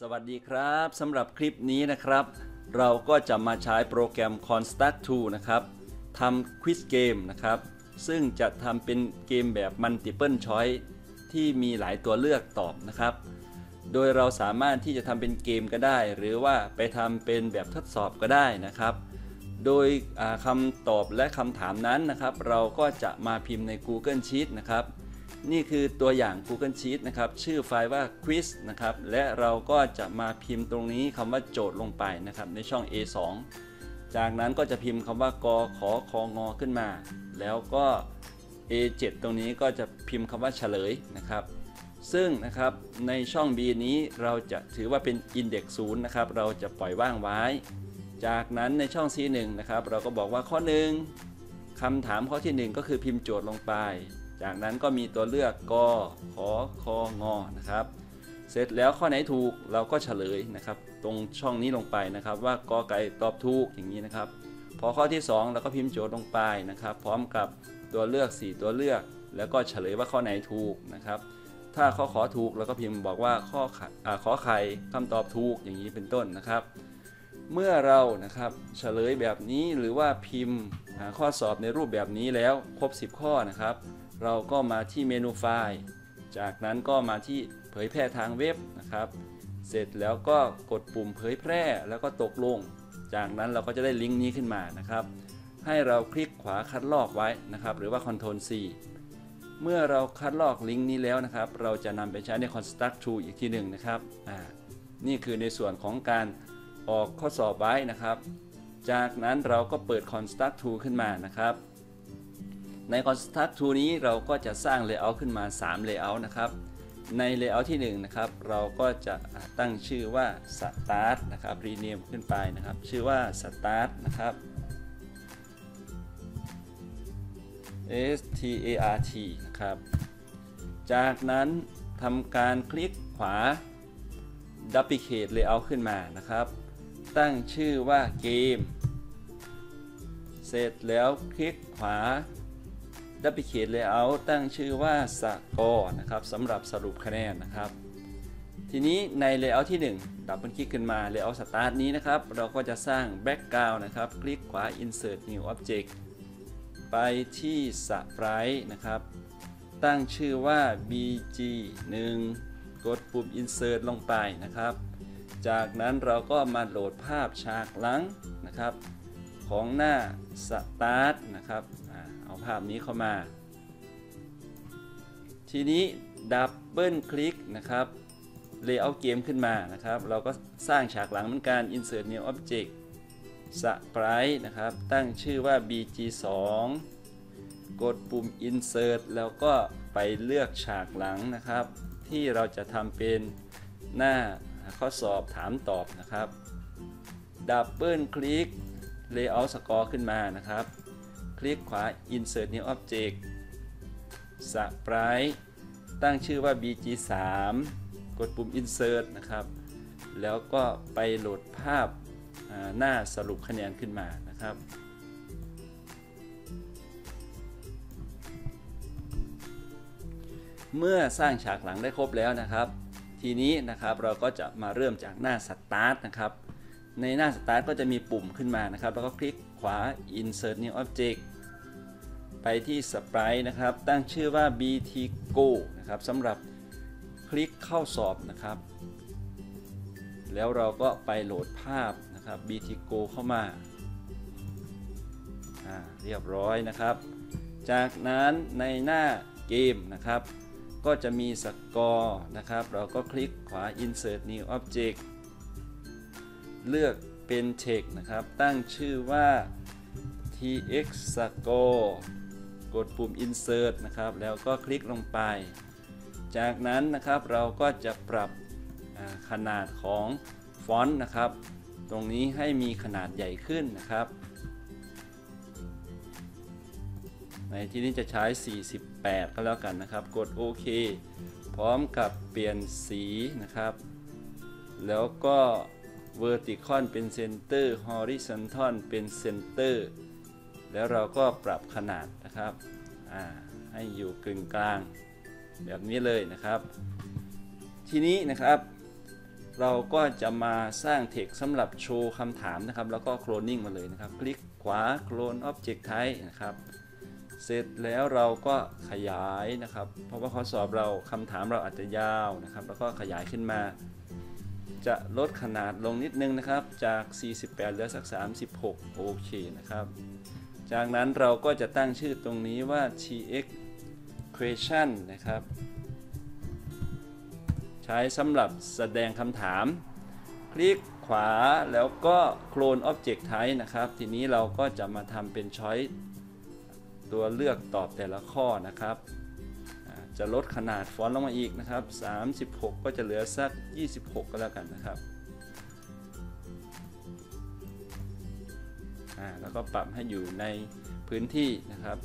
สวัสดีครับสำหรับคลิปนี้นะครับ เราก็จะมาใช้โปรแกรม Construct 2นะครับทำควิ z เกมนะครับ ซึ่งจะทำเป็นเกมแบบ Multiple Choice ที่มีหลายตัวเลือกตอบนะครับ โดยเราสามารถที่จะทำเป็นเกมก็ได้ หรือว่าไปทำเป็นแบบทดสอบก็ได้นะครับ โดยคำตอบและคำถามนั้นนะครับ เราก็จะมาพิมพ์ใน Google Sheet นะครับ นี่คือตัวอย่าง Google Sheet นะครับ ชื่อไฟล์ว่า quiz นะครับ และเราก็จะมาพิมพ์ตรงนี้คำว่าโจทย์ลงไปนะครับ ในช่อง A2 จากนั้นก็จะพิมพ์คำว่ากขอคองอขึ้นมา แล้วก็ A7 ตรงนี้ก็จะพิมพ์คำว่าเฉลยนะครับ ซึ่งนะครับในช่อง B นี้เราจะถือว่าเป็น Index 0นะครับ เราจะปล่อยว่างไว้ จากนั้นในช่อง C1 นะครับ เราก็บอกว่าข้อ 1คำถามข้อที่ 1 ก็คือพิมพ์โจทย์ลงไป จากนั้นก็มีตัวเลือกกขอคองอนะครับ เสร็จแล้วข้อไหนถูกเราก็เฉลยนะครับ ตรงช่องนี้ลงไปนะครับ ว่ากอไก่ตอบถูกอย่างนี้นะครับ พอข้อที่ 2 เราก็พิมพ์โจทย์ลงไปนะครับ พร้อมกับตัวเลือก 4 ตัวเลือก แล้วก็เฉลยว่าข้อไหนถูกนะครับ ถ้าข้อขอถูกเราก็พิมพ์บอกว่าข้อขอไข่คำตอบถูกอย่างนี้เป็นต้นนะครับ เมื่อเรานะครับเฉลยแบบนี้หรือว่าพิมพ์ข้อสอบในรูปแบบนี้แล้วครบ 10 ข้อนะครับ เราก็มาที่เมนูไฟล์ จากนั้นก็มาที่เผยแพร่ทางเว็บนะครับ เสร็จแล้วก็กดปุ่มเผยแพร่แล้วก็ตกลง จากนั้นเราก็จะได้ลิงก์นี้ขึ้นมานะครับ ให้เราคลิกขวาคัดลอกไว้นะครับ หรือว่า Ctrl C เมื่อเราคัดลอกลิงก์นี้แล้วนะครับ เราจะนำไปใช้ใน Construct 2อีกทีหนึ่งนะครับอ่านี่คือในส่วนของการออกข้อสอบไว้นะครับ จากนั้นเราก็เปิด Construct 2ขึ้นมานะครับ ใน Construct 2นี้เราก็จะสร้าง Layout ขึ้นมา 3 Layout นะครับ ใน Layout ที่1นะครับเราก็จะตั้งชื่อว่า Start นะครับ Rename ขึ้นไปนะครับ ชื่อว่า Start นะครับ S T A R T นะครับ จากนั้นทำการคลิกขวา Duplicate Layout ขึ้นมานะครับ ตั้งชื่อว่าเกม เสร็จแล้วคลิกขวา Duplicate Layout ตั้งชื่อว่าสกอร์นะครับสำหรับสรุปคะแนนนะครับ ทีนี้ใน Layout ที่ 1 ดับเบิลคลิกขึ้นมา Layout Start นี้นะครับ เราก็จะสร้าง Background นะครับ คลิกขวา Insert New Object ไปที่สไ r i t e นะครับ ตั้งชื่อว่า bg 1กดปุ่ม insert ลงไปนะครับ จากนั้นเราก็มาโหลดภาพฉากหลังนะครับ ของหน้า start นะครับ เอาภาพนี้เข้ามา ทีนี้ดับเบิลคลิกนะครับ layout เกมขึ้นมานะครับ เราก็สร้างฉากหลังเหมือนกัน insert new object สปรายนะครับ ตั้งชื่อว่า bg2 กดปุ่ม insert แล้วก็ไปเลือกฉากหลังนะครับ ที่เราจะทำเป็นหน้าข้อสอบถามตอบนะครับดับเบิลคลิก layout score ขึ้นมานะครับ คลิกขวา insert new object สปรายตั้งชื่อว่า bg3 กดปุ่ม insert นะครับ แล้วก็ไปโหลดภาพหน้าสรุปคะแนนขึ้นมานะครับ เมื่อสร้างฉากหลังได้ครบแล้วนะครับ ทีนี้นะครับเราก็จะมาเริ่มจากหน้าสตาร์ทนะครับ ในหน้าสตาร์ทก็จะมีปุ่มขึ้นมานะครับ แล้วก็คลิก ขวา insert new object ไปที่ sprite นะครับ ตั้งชื่อว่า bt go นะครับสำหรับคลิกเข้าสอบนะครับ แล้วเราก็ไปโหลดภาพนะครับ bt go เข้ามาเรียบร้อยนะครับ จากนั้นในหน้าเกมนะครับ ก็จะมีสกอร์นะครับ เราก็คลิกขวา insert new object เลือก เป็น text นะครับ ตั้งชื่อว่า tx score กดปุ่ม insert นะครับ แล้วก็คลิกลงไป จากนั้นนะครับเราก็จะปรับขนาดของฟอนต์นะครับ ตรงนี้ให้มีขนาดใหญ่ขึ้นนะครับ ในที่นี้จะใช้ 48 ก็แล้วกันนะครับ กดโอเค พร้อมกับเปลี่ยนสีนะครับ แล้วก็ vertical เป็น center horizontal เป็น center แล้วเราก็ปรับขนาดนะครับให้อยู่กึ่งกลาง แบบนี้เลยนะครับ ทีนี้นะครับเราก็จะมาสร้างเทคสำหรับโชว์คำถามนะครับ แล้วก็โคลนนิ่งมาเลยนะครับ คลิกขวาโคลน Object Type นะครับ เสร็จแล้วเราก็ขยายนะครับ เพราะว่าข้อสอบเราคำถามเราอาจจะยาวนะครับ แล้วก็ขยายขึ้นมา จะลดขนาดลงนิดนึงนะครับ จาก 48 เหลือสัก 36 โอเคนะครับ จากนั้นเราก็จะตั้งชื่อตรงนี้ว่า tx question นะครับ ใช้สำหรับแสดงคำถาม คลิกขวาแล้วก็ clone object type นะครับ ทีนี้เราก็จะมาทำเป็น choice ตัวเลือกตอบแต่ละข้อนะครับ จะลดขนาดฟอนต์ลงมาอีกนะครับ 36 ก็จะเหลือสัก 26 ก็แล้วกันนะครับอ่าแล้วก็ปรับให้อยู่ในพื้นที่นะครับ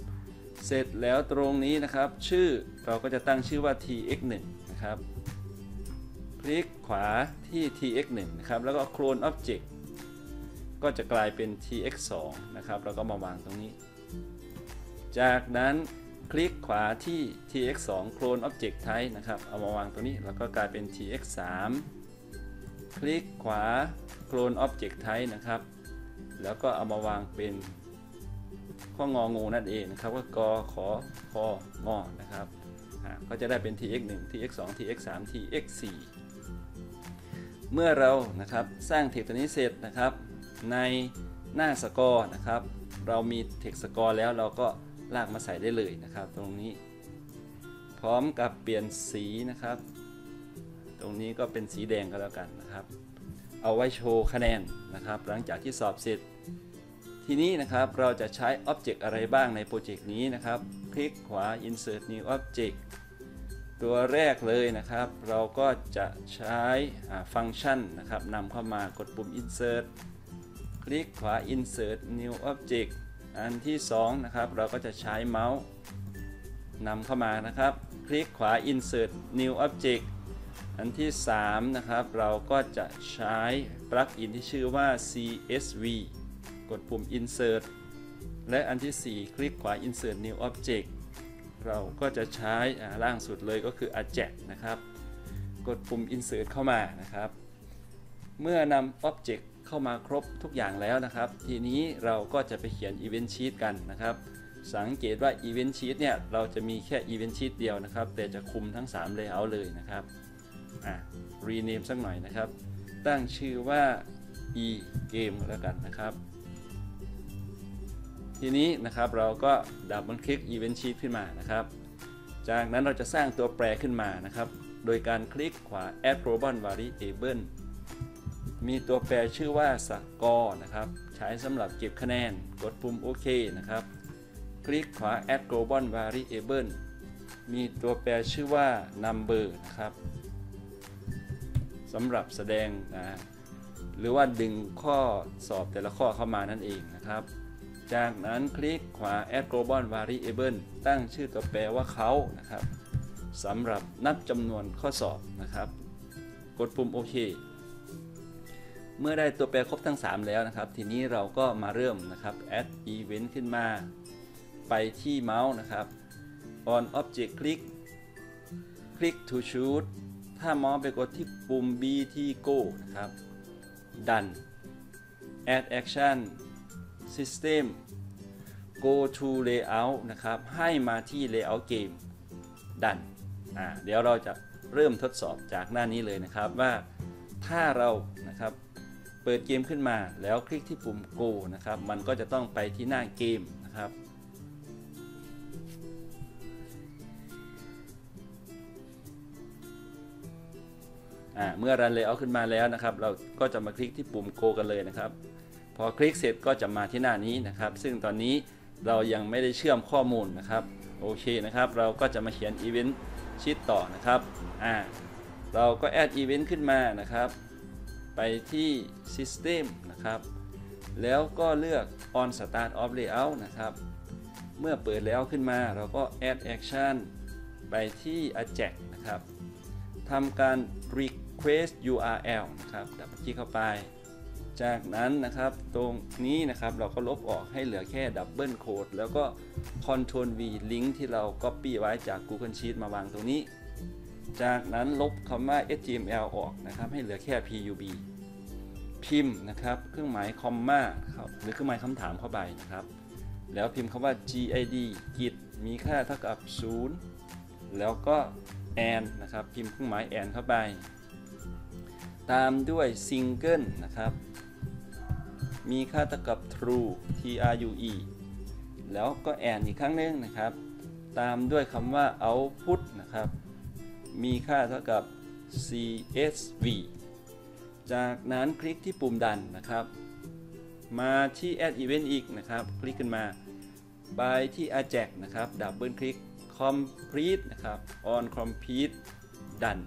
เสร็จแล้วตรงนี้นะครับ ชื่อเราก็จะตั้งชื่อว่า tx1 นะครับ คลิกขวาที่ tx1 นะครับ แล้วก็ clone object ก็จะกลายเป็น tx2 นะครับ แล้วก็มาวางตรงนี้ จากนั้น คลิกขวาที่ tx2 clone object type นะครับ เอามาวางตรงนี้แล้วก็กลายเป็น tx3 คลิกขวา clone object type นะครับ แล้วก็เอามาวางเป็นข้ององูนั่นเองนะครับก็กอขอคองอนะครับก็จะได้เป็น tx1 tx2 tx3 tx4 เมื่อเรานะครับสร้างเทคตัวนี้เสร็จนะครับ ในหน้าสกอร์นะครับ เรามีเทคสกอร์แล้วเราก็ ลากมาใส่ได้เลยนะครับ ตรงนี้ พร้อมกับเปลี่ยนสีนะครับ ตรงนี้ก็เป็นสีแดงก็แล้วกันนะครับ เอาไว้โชว์คะแนนนะครับ หลังจากที่สอบเสร็จ ทีนี้นะครับเราจะใช้ Object อะไรบ้างในโปรเจกต์นี้นะครับ คลิกขวา Insert New Object ตัวแรกเลยนะครับ เราก็จะใช้ฟังก์ชันนะครับนำเข้ามากดปุ่ม Insert คลิกขวา Insert New Object อันที่2นะครับเราก็จะใช้เมาส์นำเข้ามานะครับ คลิกขวา Insert New Object อันที่3นะครับเราก็จะใช้ปลั๊กอินที่ชื่อว่า CSV กดปุ่ม Insert และอันที่ 4 คลิกขวา Insert New Object เราก็จะใช้ล่างสุดเลยก็คือ Adject นะครับ กดปุ่ม Insert เข้ามานะครับ เมื่อนำ Object เข้ามาครบทุกอย่างแล้วนะครับ ทีนี้เราก็จะไปเขียน Event Sheet กันนะครับ สังเกตว่า Event Sheet เนี่ยเราจะมีแค่ Event Sheet เดียวนะครับ แต่จะคุมทั้ง 3 Layout เลยนะครับอะ rename สักหน่อยนะครับ ตั้งชื่อว่า e game แล้วกันนะครับ ทีนี้นะครับเราก็ดับเบิลคลิก Event Sheet ขึ้นมานะครับ จากนั้นเราจะสร้างตัวแปรขึ้นมานะครับ โดยการคลิกขวา add global variable มีตัวแปรชื่อว่า score นะครับ ใช้สำหรับเก็บคะแนน กดปุ่มโอเคนะครับ คลิกขวา add global variable มีตัวแปรชื่อว่า number นะครับสำหรับแสดงนะหรือว่าดึงข้อสอบแต่ละข้อเข้ามานั่นเองนะครับ จากนั้นคลิกขวา add global variable ตั้งชื่อตัวแปรว่าเขานะครับสำหรับนับจำนวนข้อสอบนะครับ กดปุ่มโอเค เมื่อได้ตัวแปรครบทั้ง 3 แล้วนะครับ ทีนี้เราก็มาเริ่มนะครับ add event ขึ้นมา ไปที่เมาส์นะครับ on object click click to shoot ถ้ามองไปกดที่ปุ่ม bt go นะครับ done add action system go to layout นะครับ ให้มาที่ layout game done อ่าเดี๋ยวเราจะเริ่มทดสอบจากหน้านี้เลยนะครับว่าถ้าเรานะครับ เปิดเกมขึ้นมา แล้วคลิกที่ปุ่ม go นะครับ มันก็จะต้องไปที่หน้าเกมนะครับ เมื่อรันเลเยอร์ขึ้นมาแล้วนะครับ เราก็จะมาคลิกที่ปุ่ม Go กันเลยนะครับ พอคลิกเสร็จก็จะมาที่หน้านี้นะครับ ซึ่งตอนนี้เรายังไม่ได้เชื่อมข้อมูลนะครับ โอเคนะครับ เราก็จะมาเขียน Event ชีตต่อนะครับ อ่า เราก็ add event ขึ้นมานะครับ ไปที่ System นะครับ แล้วก็เลือก on start of layout นะครับ เมื่อเปิดแล้วขึ้นมา เราก็ add action ไปที่ adject นะครับทำการ request URL นะครับดับเบิลคลิกเข้าไป จากนั้นนะครับตรงนี้นะครับเราก็ลบออกให้เหลือแค่ดับเบิลโค้ดแล้วก็ Ctrl V ลิงก์ที่เรา Copy ไว้จาก Google Sheet มาวางตรงนี้ จากนั้นลบคำว่า html ออกนะครับ ให้เหลือแค่ pub พิมพ์นะครับ เครื่องหมายคอมมาครับหรือเครื่องหมายคำถามเข้าไปนะครับ แล้วพิมพ์คำว่า gid กิดมีค่าเท่ากับ 0 แล้วก็ and นะครับ พิมพ์เครื่องหมาย and เข้าไป ตามด้วย single นะครับ มีค่าเท่ากับ true true แล้วก็ and อีกครั้งหนึงนะครับ ตามด้วยคำว่า output นะครับ มีค่าเท่ากับ csv จากนั้นคลิกที่ปุ่มดันนะครับ มาที่ add event อีกนะครับ คลิกขึ้นมาไปที่ ajax นะครับ ดับเบิลคลิก complete นะครับ on complete ดัน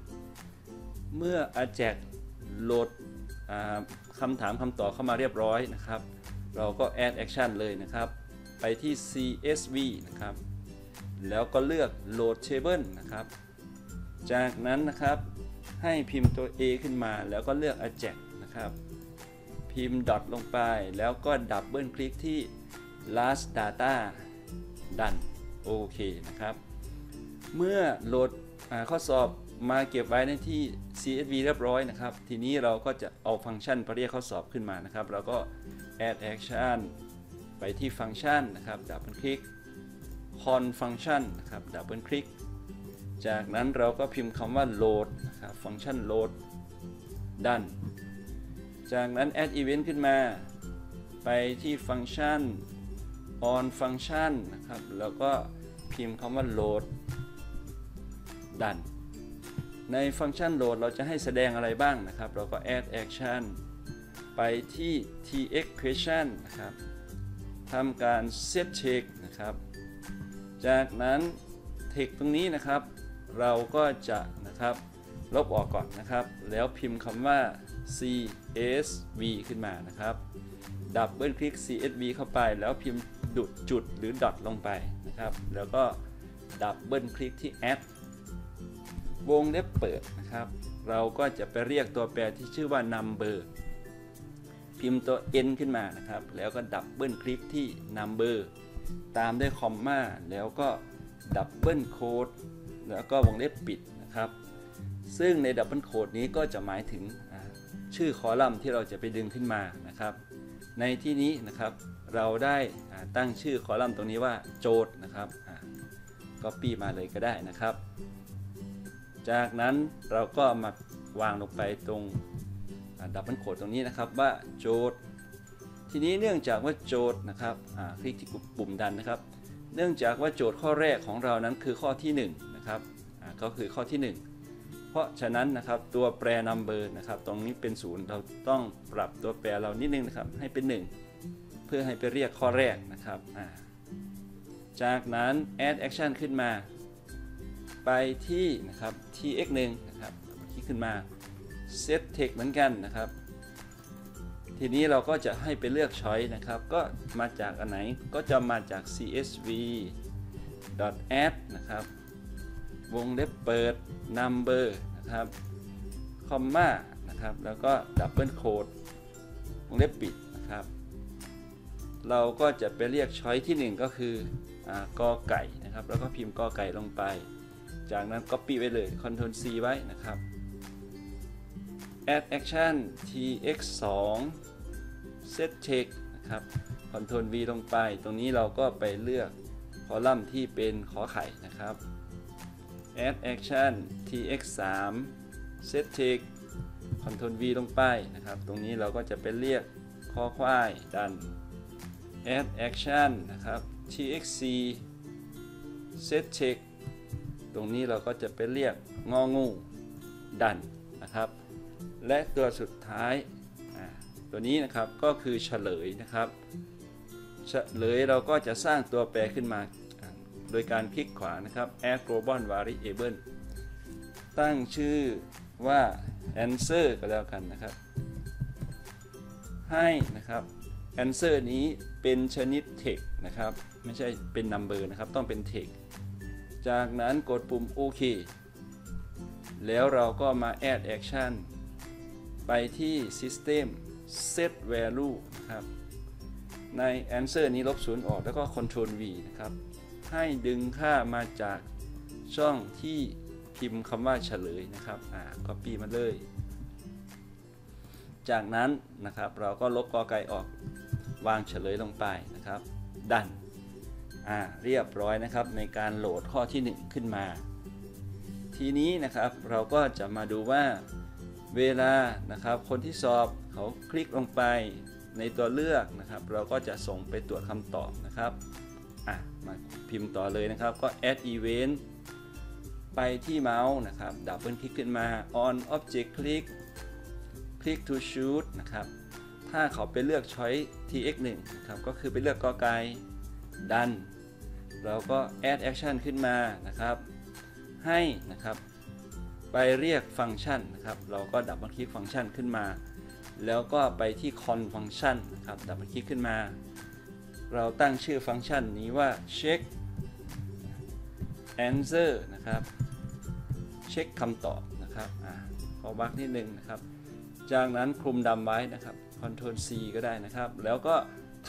เมื่อ ajax โหลดคำถามคำตอบเข้ามาเรียบร้อยนะครับ เราก็ add action เลยนะครับ ไปที่ csv นะครับ แล้วก็เลือก load table นะครับ จากนั้นนะครับให้พิมพ์ตัว A ขึ้นมาแล้วก็เลือก ajax นะครับ พิมพ์ dot ลงไปแล้วก็ดับเบิลคลิกที่ last data ดันโอเคนะครับ เมื่อโหลดข้อสอบมาเก็บไว้ในที่ CSV เรียบร้อยนะครับ ทีนี้เราก็จะเอาฟังก์ชันเรียกข้อสอบขึ้นมานะครับ เราก็ add action ไปที่ฟังก์ชันนะครับดับเบิลคลิก con function นะครับดับเบิลคลิก จากนั้นเราก็พิมพ์คำว่า load นะครับฟังก์ชัน load ดัน จากนั้น add event ขึ้นมา ไปที่ฟังก์ชัน on function นะครับ แล้วก็พิมพ์คำว่า load ดัน ในฟังก์ชัน load เราจะให้แสดงอะไรบ้างนะครับ เราก็ add action ไปที่ tx question นะครับทำการ set check นะครับ จากนั้น text ตรงนี้นะครับ เราก็จะนะครับลบออกก่อนนะครับ แล้วพิมพ์คำว่า csv ขึ้นมานะครับดับเบิลคลิก csv เข้าไป แล้วพิมพ์ดุดจุดหรือ dot ลงไปนะครับ แล้วก็ดับเบิลคลิกที่ add วงเล็บเปิดนะครับ เราก็จะไปเรียกตัวแปรที่ชื่อว่า number พิมพ์ตัว n ขึ้นมานะครับ แล้วก็ดับเบิลคลิกที่ number ตามด้วยคอมมาแล้วก็ดับเบิลโค้ด แล้วก็วงเล็บปิดนะครับ ซึ่งในดับเบิลโคดนี้ก็จะหมายถึงชื่อคอลัมน์ที่เราจะไปดึงขึ้นมานะครับ ในที่นี้นะครับเราได้ตั้งชื่อคอลัมน์ตรงนี้ว่าโจทย์นะครับก็ปีมาเลยก็ได้นะครับ จากนั้นเราก็มาวางลงไปตรงดับเบิลโคดตรงนี้นะครับว่าโจทย์ ทีนี้เนื่องจากว่าโจทย์นะครับคลิกที่ปุ่มดันนะครับ เนื่องจากว่าโจทย์ข้อแรกของเรานั้นคือข้อที่ 1 นะครับอ่าก็คือข้อที่ 1 เพราะฉะนั้นนะครับตัวแปร number นะครับตรงนี้เป็นศูนย์เราต้องปรับตัวแปรเรานิดนึงนะครับให้เป็น 1 เพื่อให้ไปเรียกข้อแรกนะครับจากนั้น add action ขึ้นมา ไปที่นะครับ tx1 นะครับคลิกขึ้นมา set text เหมือนกันนะครับ ทีนี้เราก็จะให้ไปเลือก choice นะครับ ก็มาจากอันไหนก็จะมาจาก csv add นะครับ วงเล็บเปิด number นะครับคอมมานะครับแล้วก็ดับเบิลโคดวงเล็บปิดนะครับ เราก็จะไปเรียก choice ที่ 1 ก็คืออกอไก่นะครับ แล้วก็พิมพ์กอไก่ลงไป จากนั้น copy ไว้เลย Ctrl C ไว้นะครับ add action tx2 set check นะครับ Ctrl V ลงไป ตรงนี้เราก็ไปเลือกคอลัมน์ที่เป็นขอไข่นะครับ add action tx3 set check Ctrl V ลงไปนะครับ ตรงนี้เราก็จะไปเรียกคอควายดัน add action นะครับ txc set check ตรงนี้เราก็จะไปเรียกงองูดันนะครับ และตัวสุดท้ายตัวนี้นะครับก็คือเฉลยนะครับ เฉลยเราก็จะสร้างตัวแปรขึ้นมา โดยการคลิกขวานะครับ add global variable ตั้งชื่อว่า answer ก็แล้วกันนะครับ ให้นะครับ answer นี้เป็นชนิด text นะครับ ไม่ใช่เป็น number นะครับ ต้องเป็น text จากนั้นกดปุ่มโอเคแล้วเราก็มา add action ไปที่ system set value นะครับ ใน answer นี้ลบศูนย์ออกแล้วก็ Ctrl v นะครับ ให้ดึงค่ามาจากช่องที่พิมพ์คำว่าเฉลยนะครับ อ่า copy มาเลย จากนั้นนะครับเราก็ลบกอไก่ออกวางเฉลยลงไปนะครับ ดัน อ่า เรียบร้อยนะครับในการโหลดข้อที่ 1 ขึ้นมา ทีนี้นะครับเราก็จะมาดูว่าเวลานะครับคนที่สอบเขาคลิกลงไปในตัวเลือกนะครับ เราก็จะส่งไปตรวจคำตอบนะครับ มาพิมพ์ต่อเลยนะครับ ก็ add event ไปที่เมาส์นะครับดับเบิลคลิกขึ้นมา on object click click to shoot นะครับ ถ้าเขาไปเลือก choice tx1 นะครับ ก็คือไปเลือกกอไก่ดัน เราก็ add action ขึ้นมานะครับ ให้นะครับ ไปเรียกฟังก์ชันนะครับ เราก็ดับเบิลคลิกฟังก์ชันขึ้นมา แล้วก็ไปที่ con ฟังก์ชันนะครับ ดับเบิลคลิกขึ้นมา เราตั้งชื่อฟังก์ชันนี้ว่า check answer นะครับ เช็คคำตอบนะครับอ่าขอบักนิดนึงนะครับ จากนั้นคลุมดำไว้นะครับ Ctrl C ก็ได้นะครับ แล้วก็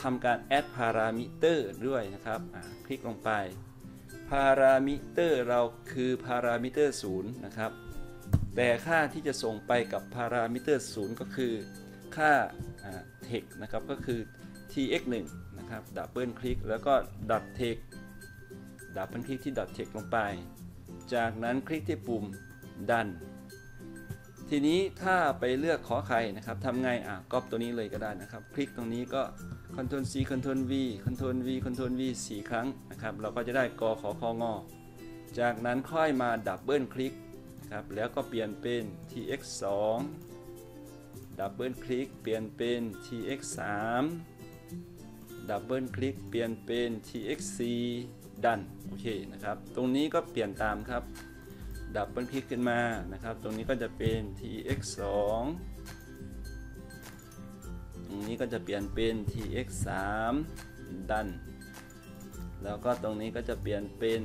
ทำการ add parameter ด้วยนะครับอ่าคลิกลงไป parameter เราคือ parameter 0นะครับ แต่ค่าที่จะส่งไปกับ parameter 0 ก็คือค่า text นะครับ ก็คือ tx1 นะครับดับเบิลคลิกแล้วก็ dot text ดับเบิลคลิกที่ dot text ลงไป จากนั้นคลิกที่ปุ่มดัน ทีนี้ถ้าไปเลือกขอไข่นะครับทำไงอะก๊อปตัวนี้เลยก็ได้นะครับ คลิกตรงนี้ก็ Ctrl C Ctrl V Ctrl V Ctrl V 4 ครั้งนะครับ เราก็จะได้กอขอคองอ จากนั้นค่อยมาดับเบิลคลิกนะครับ แล้วก็เปลี่ยนเป็น tx 2ดับเบิลคลิกเปลี่ยนเป็น tx 3 ดับเบิลคลิกเปลี่ยนเป็น tx 4ดันโอเคนะครับ ตรงนี้ก็เปลี่ยนตามครับ ดับเบิลคลิกขึ้นมานะครับ ตรงนี้ก็จะเป็น tx 2 ตรงนี้ก็จะเปลี่ยนเป็น tx 3 ดัน แล้วก็ตรงนี้ก็จะเปลี่ยนเป็น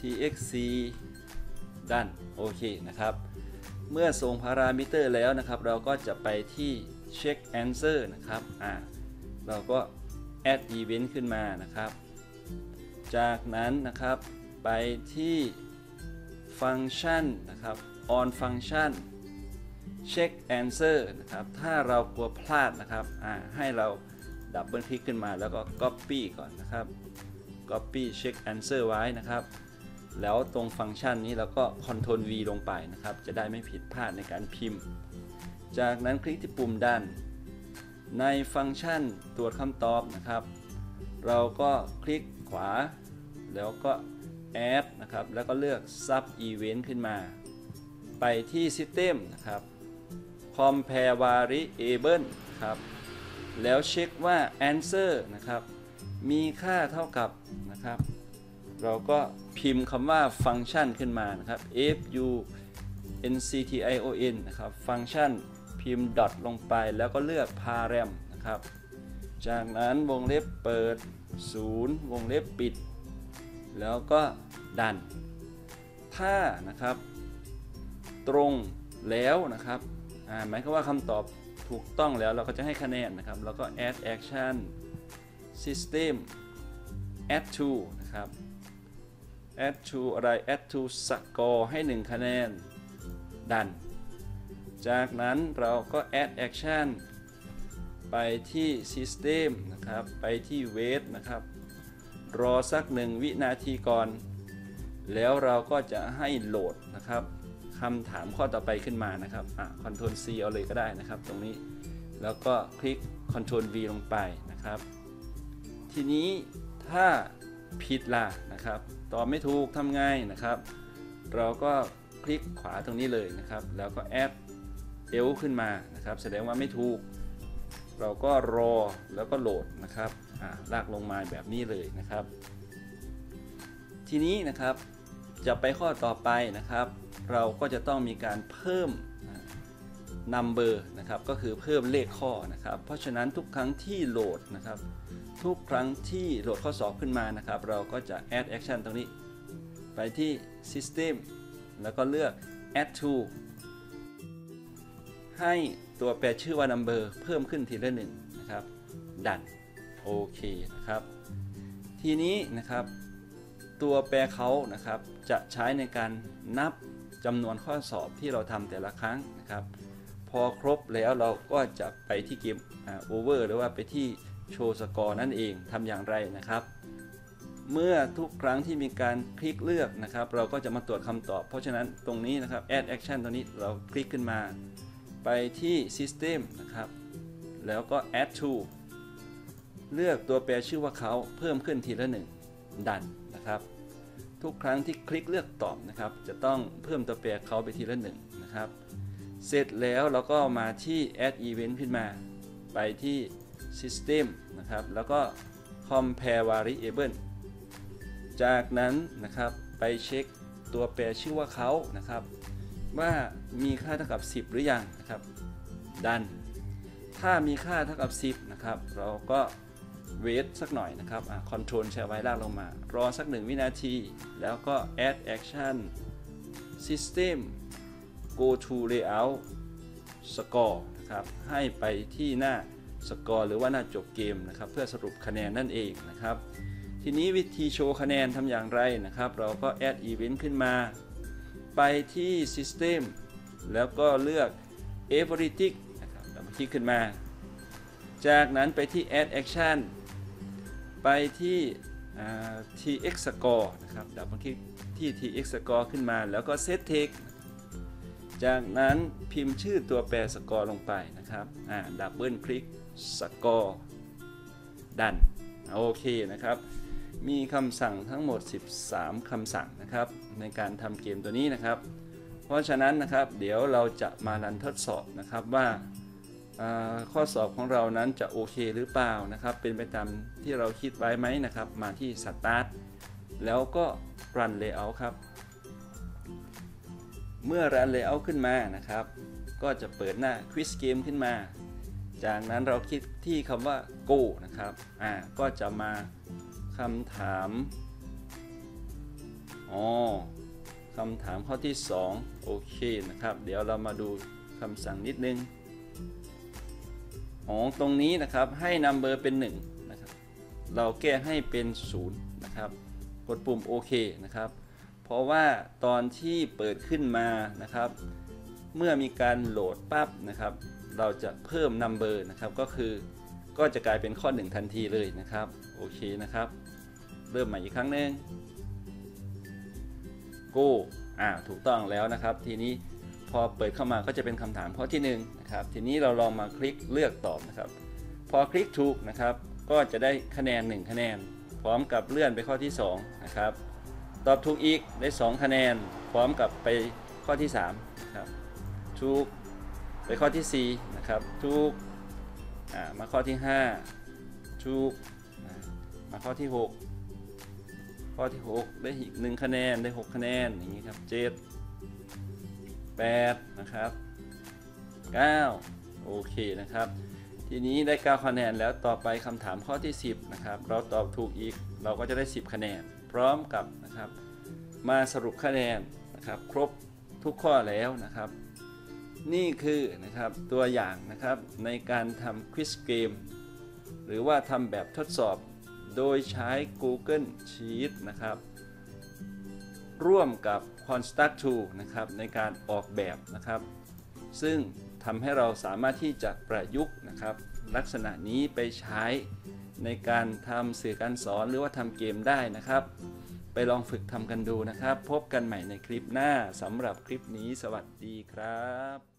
txc ดันโอเคนะครับ เมื่อส่งพารามิเตอร์แล้วนะครับ เราก็จะไปที่ check answer นะครับ อ่า เราก็ add event ขึ้นมานะครับ จากนั้นนะครับไปที่ฟังก์ชันนะครับ on function check answer นะครับ ถ้าเรากลัวพลาดนะครับอ่าให้เราดับเบิลคลิกขึ้นมาแล้วก็ copy ก่อนนะครับ copy check answer ไว้นะครับ แล้วตรงฟังก์ชันนี้เราก็ Ctrl V ลงไปนะครับ จะได้ไม่ผิดพลาดในการพิมพ์ จากนั้นคลิกที่ปุ่มด้าน ในฟังก์ชันตรวจคำตอบนะครับ เราก็คลิกขวา แล้วก็ add นะครับ แล้วก็เลือก sub event ขึ้นมา ไปที่ system นะครับ compare variable ครับ แล้วเช็คว่า answer นะครับ มีค่าเท่ากับนะครับ เราก็พิมพ์คำว่าฟังก์ชันขึ้นมานะครับ f u n c t i o n นะครับ ฟังก์ชัน พิมพ์ดอทลงไปแล้วก็เลือก param นะครับ จากนั้นวงเล็บเปิด 0 วงเล็บปิด แล้วก็ดัน ถ้านะครับ ตรงแล้วนะครับหมายความว่าคำตอบถูกต้องแล้วเราก็จะให้คะแนนนะครับ แล้วก็ add action system add to นะครับ add to อะไร add to score ให้ 1 คะแนน ดัน จากนั้นเราก็ add action ไปที่ system นะครับ ไปที่ wait นะครับ รอสัก1วินาทีก่อน แล้วเราก็จะให้โหลดนะครับคำถามข้อต่อไปขึ้นมานะครับอะ Ctrl C เอาเลยก็ได้นะครับ ตรงนี้ แล้วก็คลิก Ctrl V ลงไปนะครับ ทีนี้ถ้าผิดล่ะนะครับ ตอบไม่ถูกทำไงนะครับ เราก็คลิกขวาตรงนี้เลยนะครับ แล้วก็แอด เอลขึ้นมานะครับ แสดงว่าไม่ถูก เราก็รอแล้วก็โหลดนะครับลากลงมาแบบนี้เลยนะครับ ทีนี้นะครับจะไปข้อต่อไปนะครับ เราก็จะต้องมีการเพิ่ม number นะครับก็คือเพิ่มเลขข้อนะครับ เพราะฉะนั้นทุกครั้งที่โหลดนะครับ ทุกครั้งที่โหลดข้อสอบขึ้นมานะครับ เราก็จะ add action ตรงนี้ ไปที่ system แล้วก็เลือก add to ให้ตัวแปรชื่อว่า number เพิ่มขึ้นทีละหนึ่งนะครับ ดัน โอเคนะครับ ทีนี้นะครับ ตัวแปรเขานะครับ จะใช้ในการนับจำนวนข้อสอบที่เราทำแต่ละครั้งนะครับ พอครบแล้วเราก็จะไปที่เกมโอเวอร์หรือว่าไปที่โชว์สกอร์นั่นเองทำอย่างไรนะครับ เมื่อทุกครั้งที่มีการคลิกเลือกนะครับ เราก็จะมาตรวจคำตอบ เพราะฉะนั้นตรงนี้นะครับ add action ตรงนี้เราคลิกขึ้นมา ไปที่ system นะครับ แล้วก็ add to เลือกตัวแปรชื่อว่าเขาเพิ่มขึ้นทีละหนึ่งดันนะครับ ทุกครั้งที่คลิกเลือกตอบนะครับ จะต้องเพิ่มตัวแปรเขาไปทีละหนึ่งนะครับ เสร็จแล้วเราก็มาที่ add event ขึ้นมา ไปที่ system นะครับ แล้วก็ compare variable จากนั้นนะครับไปเช็คตัวแปรชื่อว่าเขานะครับ ว่ามีค่าเท่ากับ 10 หรือยังนะครับ ดัน ถ้ามีค่าเท่ากับ 10 นะครับ เราก็เวทสักหน่อยนะครับคอนโทรลแชร์ไว้ลากลงมา รอสัก 1 วินาที แล้วก็ add action system go to layout score นะครับ ให้ไปที่หน้าสกอร์หรือว่าหน้าจบเกมนะครับ เพื่อสรุปคะแนนนั่นเองนะครับ ทีนี้วิธีโชว์คะแนนทำอย่างไรนะครับ เราก็ add event ขึ้นมา ไปที่ system แล้วก็เลือก everything นะครับแล้วคลิกขึ้นมา จากนั้นไปที่ add action ไปที่ tx score นะครับดับเบิลคลิกที่ tx score ขึ้นมาแล้วก็ set text จากนั้นพิมพ์ชื่อตัวแปรสกอร์ลงไปนะครับดับเบิลคลิกสกอร์ดันโอเคนะครับ มีคำสั่งทั้งหมด 13 คำสั่งนะครับ ในการทำเกมตัวนี้นะครับ เพราะฉะนั้นนะครับ เดี๋ยวเราจะมารันทดสอบนะครับว่าข้อสอบของเรานั้นจะโอเคหรือเปล่านะครับ เป็นไปตามที่เราคิดไว้ไหมนะครับ มาที่ Start แล้วก็ Run Layout ครับ เมื่อ Run Layout ขึ้นมานะครับ ก็จะเปิดหน้า Quiz Game ขึ้นมา จากนั้นเราคลิกที่คำว่า Go นะครับ อ่า ก็จะมา คำถาม อ๋อคำถามข้อที่ 2 โอเคนะครับ เดี๋ยวเรามาดูคำสั่งนิดนึง อ๋อ ตรงนี้นะครับให้ number เป็น 1 นะครับ เราแก้ให้เป็น 0 นะครับ กดปุ่มโอเคนะครับ เพราะว่าตอนที่เปิดขึ้นมานะครับ เมื่อมีการโหลดปั๊บนะครับ เราจะเพิ่ม number นะครับ ก็คือก็จะกลายเป็นข้อ 1 ทันทีเลยนะครับ โอเคนะครับ เริ่มใหม่อีกครั้งหนึ่ง go อ่าถูกต้องแล้วนะครับ ทีนี้พอเปิดเข้ามาก็จะเป็นคำถามข้อที่1นงนะครับทีนี้เราลองมาคลิกเลือกตอบนะครับ พอคลิกถูกนะครับ ก็จะได้คะแนน 1 คะแนน พร้อมกับเลื่อนไปข้อที่2นะครับตอบถูกอีกได้ 2 คะแนน พร้อมกับไปข้อที่3ครับถูกไปข้อที่4นะครับถูกอ่ามาข้อที่5ถูกมาข้อที่ 6 ข้อที่ 6 ได้อีก 1 คะแนนได้ 6 คะแนนอย่างนี้ครับ 7 8 นะครับ 9 โอเคนะครับ ทีนี้ได้ 9 คะแนนแล้วต่อไปคำถามข้อที่ 10 นะครับ เราตอบถูกอีกเราก็จะได้ 10 คะแนน พร้อมกับนะครับ มาสรุปคะแนนนะครับ ครบทุกข้อแล้วนะครับ นี่คือนะครับตัวอย่างนะครับในการทำควิสเกมหรือว่าทำแบบทดสอบ โดยใช้ Google Sheet นะครับ ร่วมกับ Construct Tool นะครับในการออกแบบนะครับ ซึ่งทำให้เราสามารถที่จะประยุกต์นะครับ ลักษณะนี้ไปใช้ในการทำสื่อการสอนหรือว่าทำเกมได้นะครับ ไปลองฝึกทำกันดูนะครับ พบกันใหม่ในคลิปหน้าสำหรับคลิปนี้ สวัสดีครับ